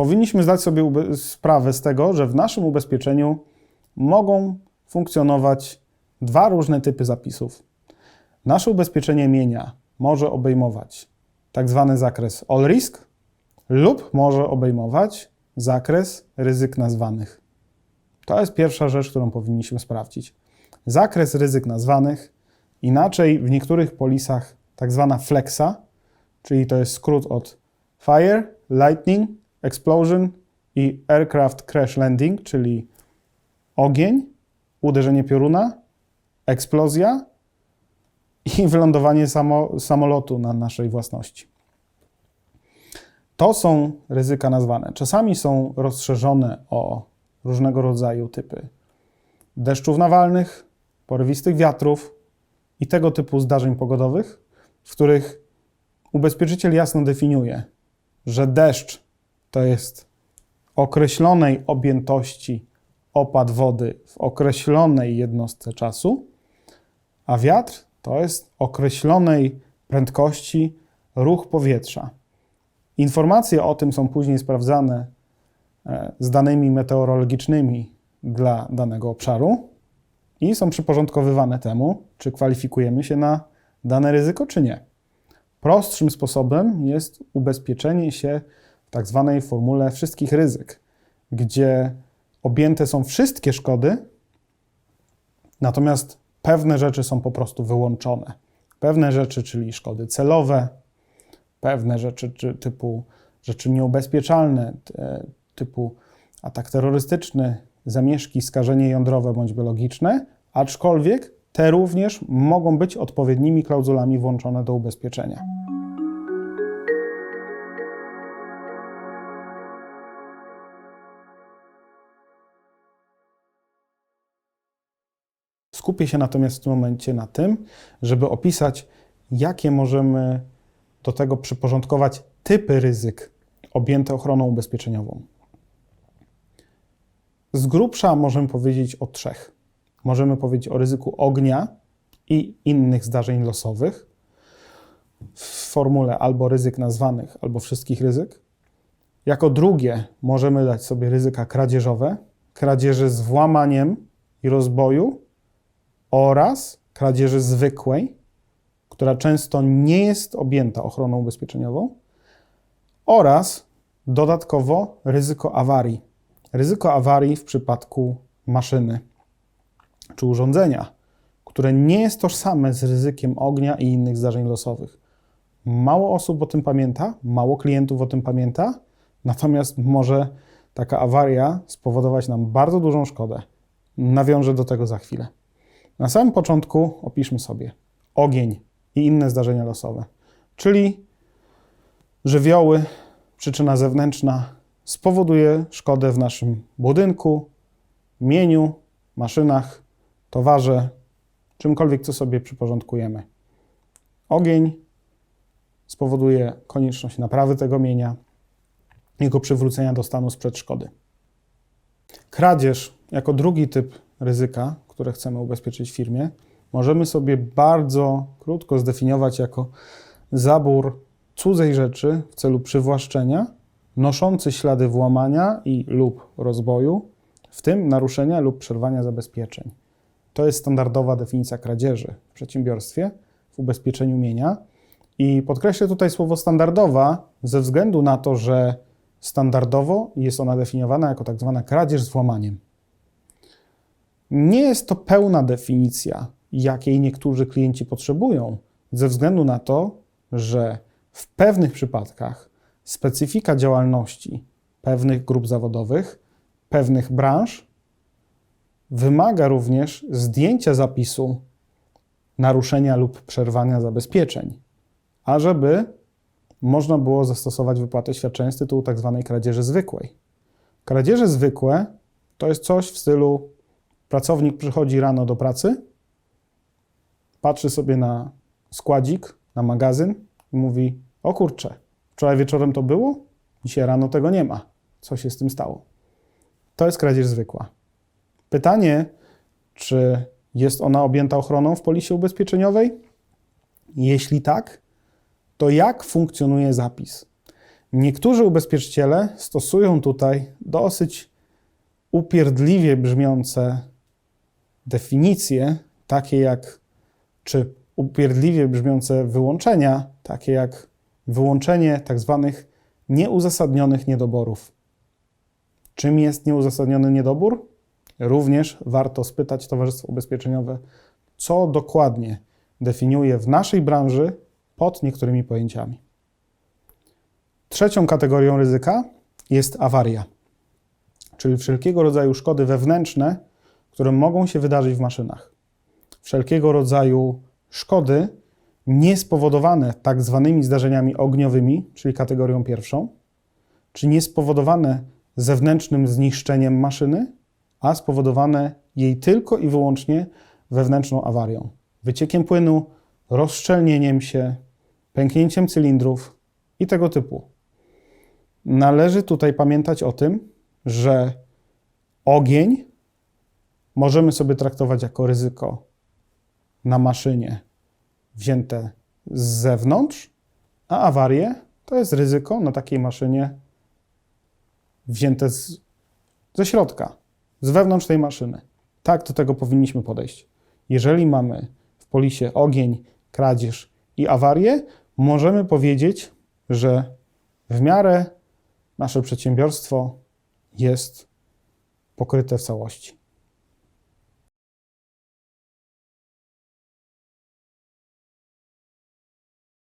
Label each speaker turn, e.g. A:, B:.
A: powinniśmy zdać sobie sprawę z tego, że w naszym ubezpieczeniu mogą funkcjonować dwa różne typy zapisów. Nasze ubezpieczenie mienia może obejmować tak zwany zakres all risk lub może obejmować zakres ryzyk nazwanych. To jest pierwsza rzecz, którą powinniśmy sprawdzić. Zakres ryzyk nazwanych, inaczej w niektórych polisach tak zwana flexa, czyli to jest skrót od fire, lightning, explosion i aircraft crash landing, czyli ogień, uderzenie pioruna, eksplozja i wylądowanie samo, samolotu na naszej własności. To są ryzyka nazwane. Czasami są rozszerzone o różnego rodzaju typy deszczów nawalnych, porywistych wiatrów i tego typu zdarzeń pogodowych, w których ubezpieczyciel jasno definiuje, że deszcz to jest określonej objętości opad wody w określonej jednostce czasu, a wiatr to jest określonej prędkości ruch powietrza. Informacje o tym są później sprawdzane e, z danymi meteorologicznymi dla danego obszaru i są przyporządkowywane temu, czy kwalifikujemy się na dane ryzyko, czy nie. Prostszym sposobem jest ubezpieczenie się tak zwanej formule wszystkich ryzyk, gdzie objęte są wszystkie szkody, natomiast pewne rzeczy są po prostu wyłączone. Pewne rzeczy, czyli szkody celowe, pewne rzeczy czy, typu rzeczy nieubezpieczalne, e, typu atak terrorystyczny, zamieszki, skażenie jądrowe bądź biologiczne, aczkolwiek te również mogą być odpowiednimi klauzulami włączone do ubezpieczenia. Skupię się natomiast w tym momencie na tym, żeby opisać, jakie możemy do tego przyporządkować typy ryzyk objęte ochroną ubezpieczeniową. Z grubsza możemy powiedzieć o trzech. Możemy powiedzieć o ryzyku ognia i innych zdarzeń losowych w formule albo ryzyk nazwanych, albo wszystkich ryzyk. Jako drugie możemy dać sobie ryzyka kradzieżowe, kradzieży z włamaniem i rozboju oraz kradzieży zwykłej, która często nie jest objęta ochroną ubezpieczeniową, oraz dodatkowo ryzyko awarii. Ryzyko awarii w przypadku maszyny czy urządzenia, które nie jest tożsame z ryzykiem ognia i innych zdarzeń losowych. Mało osób o tym pamięta, mało klientów o tym pamięta, natomiast może taka awaria spowodować nam bardzo dużą szkodę. Nawiążę do tego za chwilę. Na samym początku opiszmy sobie ogień i inne zdarzenia losowe, czyli żywioły, przyczyna zewnętrzna spowoduje szkodę w naszym budynku, mieniu, maszynach, towarze, czymkolwiek, co sobie przyporządkujemy. Ogień spowoduje konieczność naprawy tego mienia, jego przywrócenia do stanu sprzed szkody. Kradzież jako drugi typ ryzyka, które chcemy ubezpieczyć firmie, możemy sobie bardzo krótko zdefiniować jako zabór cudzej rzeczy w celu przywłaszczenia, noszący ślady włamania i lub rozboju, w tym naruszenia lub przerwania zabezpieczeń. To jest standardowa definicja kradzieży w przedsiębiorstwie, w ubezpieczeniu mienia. I podkreślę tutaj słowo standardowa ze względu na to, że standardowo jest ona definiowana jako tak zwana kradzież z włamaniem. Nie jest to pełna definicja, jakiej niektórzy klienci potrzebują, ze względu na to, że w pewnych przypadkach specyfika działalności pewnych grup zawodowych, pewnych branż wymaga również zdjęcia zapisu naruszenia lub przerwania zabezpieczeń, ażeby można było zastosować wypłatę świadczenia z tytułu tzw. kradzieży zwykłej. Kradzieże zwykłe to jest coś w stylu pracownik przychodzi rano do pracy, patrzy sobie na składzik, na magazyn i mówi: O kurczę, wczoraj wieczorem to było, dzisiaj rano tego nie ma. Co się z tym stało? To jest kradzież zwykła. Pytanie, czy jest ona objęta ochroną w polisie ubezpieczeniowej? Jeśli tak, to jak funkcjonuje zapis? Niektórzy ubezpieczyciele stosują tutaj dosyć upierdliwie brzmiące definicje, takie jak, czy upierdliwie brzmiące wyłączenia, takie jak wyłączenie tak zwanych nieuzasadnionych niedoborów. Czym jest nieuzasadniony niedobór? Również warto spytać Towarzystwo Ubezpieczeniowe, co dokładnie definiuje w naszej branży pod niektórymi pojęciami. Trzecią kategorią ryzyka jest awaria, czyli wszelkiego rodzaju szkody wewnętrzne, które mogą się wydarzyć w maszynach. Wszelkiego rodzaju szkody niespowodowane tak zwanymi zdarzeniami ogniowymi, czyli kategorią pierwszą, czy niespowodowane zewnętrznym zniszczeniem maszyny, a spowodowane jej tylko i wyłącznie wewnętrzną awarią, wyciekiem płynu, rozszczelnieniem się, pęknięciem cylindrów i tego typu. Należy tutaj pamiętać o tym, że ogień możemy sobie traktować jako ryzyko na maszynie wzięte z zewnątrz, a awarie to jest ryzyko na takiej maszynie wzięte z, ze środka, z wewnątrz tej maszyny. Tak do tego powinniśmy podejść. Jeżeli mamy w polisie ogień, kradzież i awarię, możemy powiedzieć, że w miarę nasze przedsiębiorstwo jest pokryte w całości.